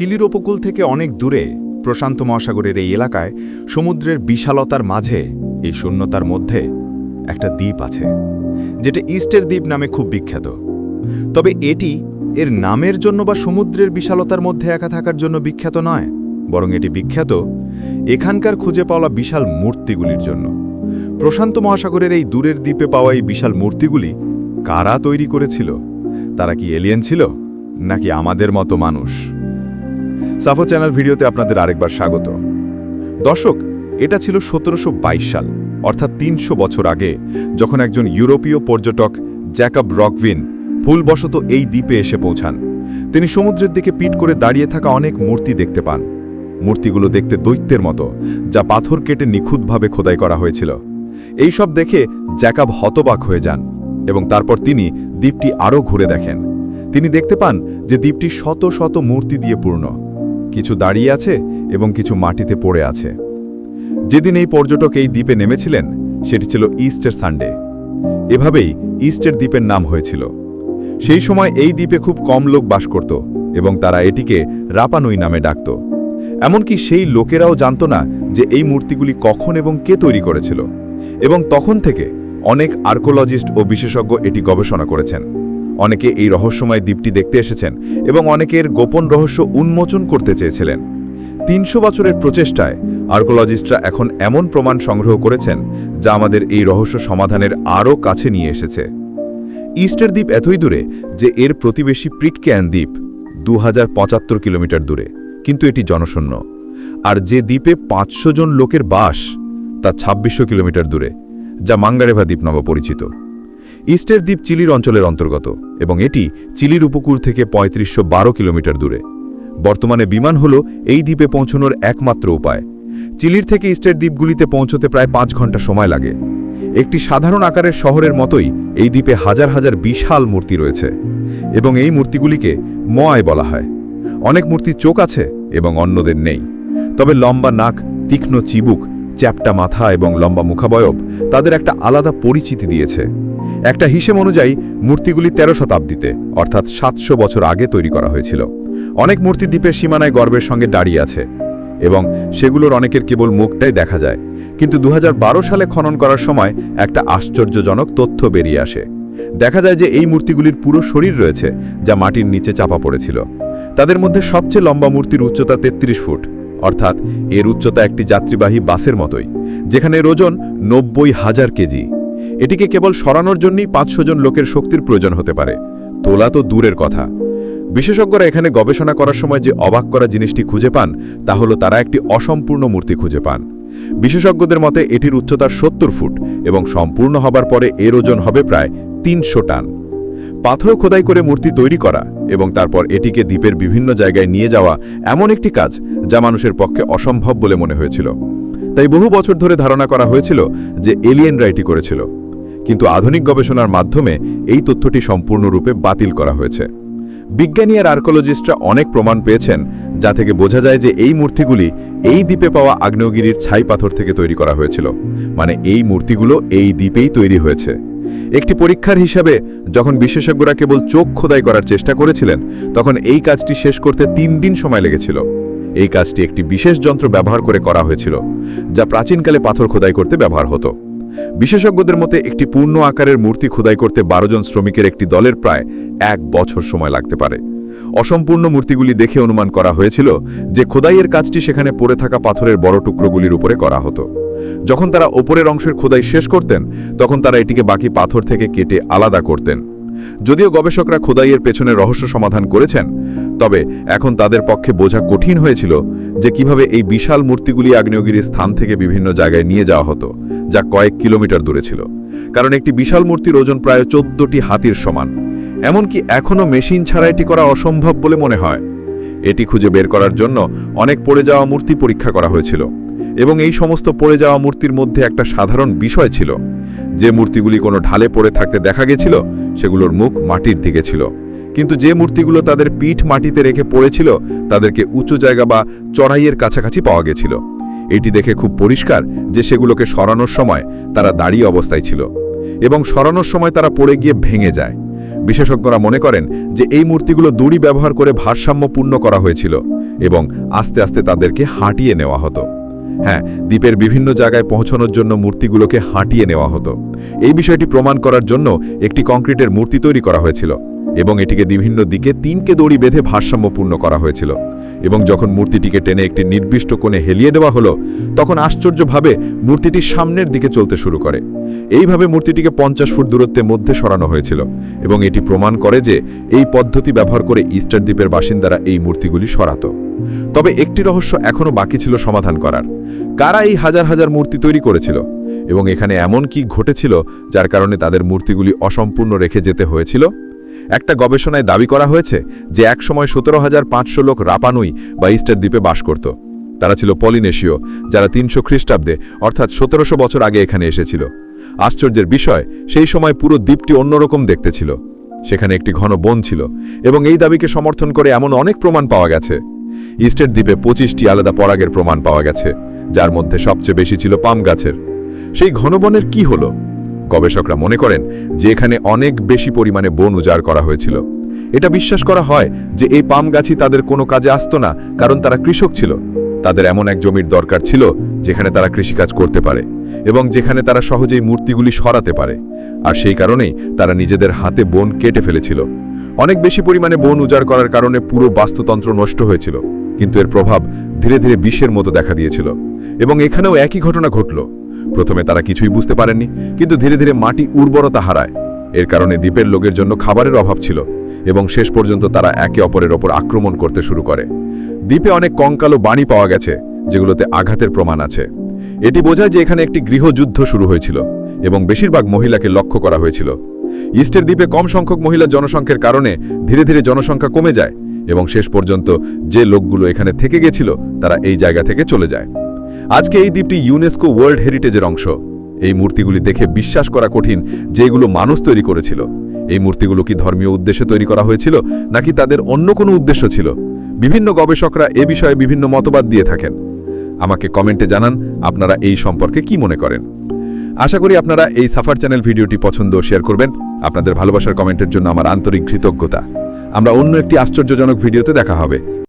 চিলির উপকূল থেকে অনেক দূরে প্রশান্ত মহাসাগরের এই এলাকায় সমুদ্রের বিশালতার মাঝে এই শূন্যতার মধ্যে একটা দ্বীপ আছে, যেটা ইস্টের দ্বীপ নামে খুব বিখ্যাত। তবে এটি এর নামের জন্য বা সমুদ্রের বিশালতার মধ্যে একা থাকার জন্য বিখ্যাত নয়, বরং এটি বিখ্যাত এখানকার খুঁজে পাওয়া বিশাল মূর্তিগুলির জন্য। প্রশান্ত মহাসাগরের এই দূরের দ্বীপে পাওয়া এই বিশাল মূর্তিগুলি কারা তৈরি করেছিল? তারা কি এলিয়েন ছিল? নাকি আমাদের মতো মানুষ? সাফো চ্যানেল ভিডিওতে আপনাদের আরেকবার স্বাগত। দর্শক, এটা ছিল সতেরোশো বাইশ সাল, অর্থাৎ তিনশো বছর আগে, যখন একজন ইউরোপীয় পর্যটক জ্যাকাব রকভিন ভুলবশত এই দ্বীপে এসে পৌঁছান। তিনি সমুদ্রের দিকে পিট করে দাঁড়িয়ে থাকা অনেক মূর্তি দেখতে পান। মূর্তিগুলো দেখতে দৈত্যের মতো, যা পাথর কেটে নিখুঁতভাবে খোদাই করা হয়েছিল। এই সব দেখে জ্যাকাব হতবাক হয়ে যান এবং তারপর তিনি দ্বীপটি আরও ঘুরে দেখেন। তিনি দেখতে পান যে দ্বীপটি শত শত মূর্তি দিয়ে পূর্ণ। কিছু দাঁড়িয়ে আছে এবং কিছু মাটিতে পড়ে আছে। যেদিন এই পর্যটক এই দ্বীপে নেমেছিলেন, সেটি ছিল ইস্টের সানডে এভাবেই ইস্টের দ্বীপের নাম হয়েছিল। সেই সময় এই দ্বীপে খুব কম লোক বাস করত এবং তারা এটিকে রাপানুই নামে ডাকত। এমনকি সেই লোকেরাও জানত না যে এই মূর্তিগুলি কখন এবং কে তৈরি করেছিল। এবং তখন থেকে অনেক আর্কোলজিস্ট ও বিশেষজ্ঞ এটি গবেষণা করেছেন। অনেকে এই রহস্যময় দ্বীপটি দেখতে এসেছেন এবং অনেকের গোপন রহস্য উন্মোচন করতে চেয়েছিলেন। তিনশো বছরের প্রচেষ্টায় আর্কোলজিস্টরা এখন এমন প্রমাণ সংগ্রহ করেছেন যা আমাদের এই রহস্য সমাধানের আরও কাছে নিয়ে এসেছে। ইস্টার দ্বীপ এতই দূরে যে এর প্রতিবেশী প্রিটক্যান দ্বীপ দু হাজার পঁচাত্তর কিলোমিটার দূরে, কিন্তু এটি জনশূন্য। আর যে দ্বীপে পাঁচশো জন লোকের বাস, তা ছাব্বিশশো কিলোমিটার দূরে, যা মাঙ্গারেভা দ্বীপ নামে পরিচিত। ইস্টের দ্বীপ চিলির অঞ্চলের অন্তর্গত এবং এটি চিলির উপকূল থেকে পঁয়ত্রিশশো কিলোমিটার দূরে। বর্তমানে বিমান হল এই দ্বীপে পৌঁছানোর একমাত্র উপায়। চিলির থেকে ইস্টের দ্বীপগুলিতে পৌঁছতে প্রায় পাঁচ ঘণ্টা সময় লাগে। একটি সাধারণ আকারের শহরের মতোই এই দ্বীপে হাজার হাজার বিশাল মূর্তি রয়েছে এবং এই মূর্তিগুলিকে ময় বলা হয়। অনেক মূর্তির চোখ আছে এবং অন্যদের নেই। তবে লম্বা নাক, তীক্ষ্ণ চিবুক চ্যাপটা মাথা এবং লম্বা মুখাবয়ব তাদের একটা আলাদা পরিচিতি দিয়েছে। একটা হিসেব অনুযায়ী, মূর্তিগুলি তেরো শতাব্দীতে, অর্থাৎ সাতশো বছর আগে তৈরি করা হয়েছিল। অনেক মূর্তি দ্বীপের সীমানায় গর্বের সঙ্গে দাঁড়িয়ে আছে এবং সেগুলোর অনেকের কেবল মুখটাই দেখা যায়। কিন্তু দু হাজার বারো সালে খনন করার সময় একটা আশ্চর্যজনক তথ্য বেরিয়ে আসে। দেখা যায় যে এই মূর্তিগুলির পুরো শরীর রয়েছে, যা মাটির নিচে চাপা পড়েছিল। তাদের মধ্যে সবচেয়ে লম্বা মূর্তির উচ্চতা ৩৩ ফুট। অর্থাৎ এর উচ্চতা একটি যাত্রীবাহী বাসের মতোই, যেখানে ওজন নব্বই হাজার কেজি। এটিকে কেবল সরানোর জন্যই পাঁচশো জন লোকের শক্তির প্রয়োজন হতে পারে। তোলা তো দূরের কথা। বিশেষজ্ঞরা এখানে গবেষণা করার সময় যে অবাক করা জিনিসটি খুঁজে পান, তা হলো তারা একটি অসম্পূর্ণ মূর্তি খুঁজে পান। বিশেষজ্ঞদের মতে এটির উচ্চতা সত্তর ফুট এবং সম্পূর্ণ হবার পরে এর ওজন হবে প্রায় তিনশো টান। পাথর খোদাই করে মূর্তি তৈরি করা এবং তারপর এটিকে দ্বীপের বিভিন্ন জায়গায় নিয়ে যাওয়া এমন একটি কাজ যা মানুষের পক্ষে অসম্ভব বলে মনে হয়েছিল। তাই বহু বছর ধরে ধারণা করা হয়েছিল যে এলিয়েনরা এটি করেছিল। কিন্তু আধুনিক গবেষণার মাধ্যমে এই তথ্যটি সম্পূর্ণরূপে বাতিল করা হয়েছে। বিজ্ঞানী আর আর্কোলজিস্টরা অনেক প্রমাণ পেয়েছেন, যা থেকে বোঝা যায় যে এই মূর্তিগুলি এই দ্বীপে পাওয়া আগ্নেয়গিরির ছাই পাথর থেকে তৈরি করা হয়েছিল। মানে এই মূর্তিগুলো এই দ্বীপেই তৈরি হয়েছে। একটি পরীক্ষার হিসাবে, যখন বিশেষজ্ঞরা কেবল চোখ খোদাই করার চেষ্টা করেছিলেন, তখন এই কাজটি শেষ করতে তিন দিন সময় লেগেছিল। এই কাজটি একটি বিশেষ যন্ত্র ব্যবহার করে করা হয়েছিল, যা প্রাচীনকালে পাথর খোদাই করতে ব্যবহার হতো। বিশেষজ্ঞদের মতে, একটি পূর্ণ আকারের মূর্তি খোদাই করতে বারো জন শ্রমিকের একটি দলের প্রায় এক বছর সময় লাগতে পারে। অসম্পূর্ণ মূর্তিগুলি দেখে অনুমান করা হয়েছিল যে খোদাইয়ের কাজটি সেখানে পড়ে থাকা পাথরের বড় টুকরোগুলির উপরে করা হতো। যখন তারা ওপরের অংশের খোদাই শেষ করতেন, তখন তারা এটিকে বাকি পাথর থেকে কেটে আলাদা করতেন। যদিও গবেষকরা খোদাইয়ের পেছনে রহস্য সমাধান করেছেন, তবে এখন তাদের পক্ষে বোঝা কঠিন হয়েছিল যে কীভাবে এই বিশাল মূর্তিগুলি আগ্নেয়গিরির স্থান থেকে বিভিন্ন জায়গায় নিয়ে যাওয়া হতো, যা কয়েক কিলোমিটার দূরে ছিল। কারণ একটি বিশাল মূর্তির ওজন প্রায় চোদ্দটি হাতির সমান। এমনকি এখনও মেশিন ছাড়া এটি করা অসম্ভব বলে মনে হয়। এটি খুঁজে বের করার জন্য অনেক পড়ে যাওয়া মূর্তি পরীক্ষা করা হয়েছিল। এবং এই সমস্ত পড়ে যাওয়া মূর্তির মধ্যে একটা সাধারণ বিষয় ছিল। যে মূর্তিগুলি কোনো ঢালে পড়ে থাকতে দেখা গেছিল, সেগুলোর মুখ মাটির দিকে ছিল। কিন্তু যে মূর্তিগুলো তাদের পিঠ মাটিতে রেখে পড়েছিল, তাদেরকে উঁচু জায়গা বা চড়াইয়ের কাছাকাছি পাওয়া গেছিল। এটি দেখে খুব পরিষ্কার যে সেগুলোকে সরানোর সময় তারা দাঁড়িয়ে অবস্থায় ছিল এবং সরানোর সময় তারা পড়ে গিয়ে ভেঙে যায়। বিশেষজ্ঞরা মনে করেন যে এই মূর্তিগুলো দড়ি ব্যবহার করে ভারসাম্যপূর্ণ করা হয়েছিল এবং আস্তে আস্তে তাদেরকে হাঁটিয়ে নেওয়া হতো। হ্যাঁ দ্বীপের বিভিন্ন জায়গায় পৌঁছানোর জন্য মূর্তিগুলোকে হাঁটিয়ে নেওয়া হতো। এই বিষয়টি প্রমাণ করার জন্য একটি কংক্রিটের মূর্তি তৈরি করা হয়েছিল। এবং এটিকে বিভিন্ন দিকে তিনকে দড়ি বেঁধে ভারসাম্যপূর্ণ করা হয়েছিল। এবং যখন মূর্তিটিকে টেনে একটি নির্দিষ্ট কোণে হেলিয়ে দেওয়া হলো, তখন আশ্চর্যভাবে মূর্তিটি সামনের দিকে চলতে শুরু করে। এইভাবে মূর্তিটিকে পঞ্চাশ ফুট দূরত্বের মধ্যে সরানো হয়েছিল এবং এটি প্রমাণ করে যে এই পদ্ধতি ব্যবহার করে ইস্টার দ্বীপের বাসিন্দারা এই মূর্তিগুলি সরাত। তবে একটি রহস্য এখনও বাকি ছিল সমাধান করার। কারা এই হাজার হাজার মূর্তি তৈরি করেছিল? এবং এখানে এমন কি ঘটেছিল যার কারণে তাদের মূর্তিগুলি অসম্পূর্ণ রেখে যেতে হয়েছিল? একটা গবেষণায় দাবি করা হয়েছে যে একসময় সতেরো হাজার পাঁচশো লোক রাপানুই বা ইস্টার দ্বীপে বাস করত। তারা ছিল পলিনেশীয়, যারা তিনশো খ্রিস্টাব্দে, অর্থাৎ সতেরোশো বছর আগে এখানে এসেছিল। আশ্চর্যের বিষয়, সেই সময় পুরো দ্বীপটি অন্যরকম দেখতে ছিল। সেখানে একটি ঘন বন ছিল এবং এই দাবিকে সমর্থন করে এমন অনেক প্রমাণ পাওয়া গেছে। ইস্টের দ্বীপে পঁচিশটি আলাদা পরাগের প্রমাণ পাওয়া গেছে, যার মধ্যে সবচেয়ে বেশি ছিল পাম গাছের। সেই ঘনবনের কি হলো? গবেষকরা মনে করেন যে এখানে অনেক বেশি পরিমাণে বন উজাড় করা হয়েছিল। এটা বিশ্বাস করা হয় যে এই পাম গাছই তাদের কোনো কাজে আসতো না, কারণ তারা কৃষক ছিল। তাদের এমন এক জমির দরকার ছিল যেখানে তারা কৃষিকাজ করতে পারে এবং যেখানে তারা সহজেই মূর্তিগুলি সরাতে পারে। আর সেই কারণেই তারা নিজেদের হাতে বন কেটে ফেলেছিল। অনেক বেশি পরিমাণে বন উজাড় করার কারণে পুরো বাস্তুতন্ত্র নষ্ট হয়েছিল, কিন্তু এর প্রভাব ধীরে ধীরে বিষের মতো দেখা দিয়েছিল। এবং এখানেও একই ঘটনা ঘটল। প্রথমে তারা কিছুই বুঝতে পারেননি, কিন্তু ধীরে ধীরে মাটি উর্বরতা হারায়। এর কারণে দ্বীপের লোকের জন্য খাবারের অভাব ছিল, এবং শেষ পর্যন্ত তারা একে অপরের ওপর আক্রমণ করতে শুরু করে। দ্বীপে অনেক কঙ্কালো বাণী পাওয়া গেছে, যেগুলোতে আঘাতের প্রমাণ আছে। এটি বোঝায় যে এখানে একটি গৃহযুদ্ধ শুরু হয়েছিল, এবং বেশিরভাগ মহিলাকে লক্ষ্য করা হয়েছিল। ইস্টের দ্বীপে কম সংখ্যক মহিলা জনসংখ্যার কারণে ধীরে ধীরে জনসংখ্যা কমে যায়, এবং শেষ পর্যন্ত যে লোকগুলো এখানে থেকে গেছিল, তারা এই জায়গা থেকে চলে যায়। আজকে এই দ্বীপটি ইউনেস্কো ওয়ার্ল্ড হেরিটেজের অংশ। এই মূর্তিগুলি দেখে বিশ্বাস করা কঠিন যে এগুলো মানুষ তৈরি করেছিল। এই মূর্তিগুলো কি ধর্মীয় উদ্দেশ্যে তৈরি করা হয়েছিল, নাকি তাদের অন্য কোনো উদ্দেশ্য ছিল? বিভিন্ন গবেষকরা এ বিষয়ে বিভিন্ন মতবাদ দিয়ে থাকেন। আমাকে কমেন্টে জানান আপনারা এই সম্পর্কে কি মনে করেন। আশা করি আপনারা এই সাফার চ্যানেল ভিডিওটি পছন্দ শেয়ার করবেন। আপনাদের ভালোবাসার কমেন্টের জন্য আমার আন্তরিক কৃতজ্ঞতা। আমরা অন্য একটি আশ্চর্যজনক ভিডিওতে দেখা হবে।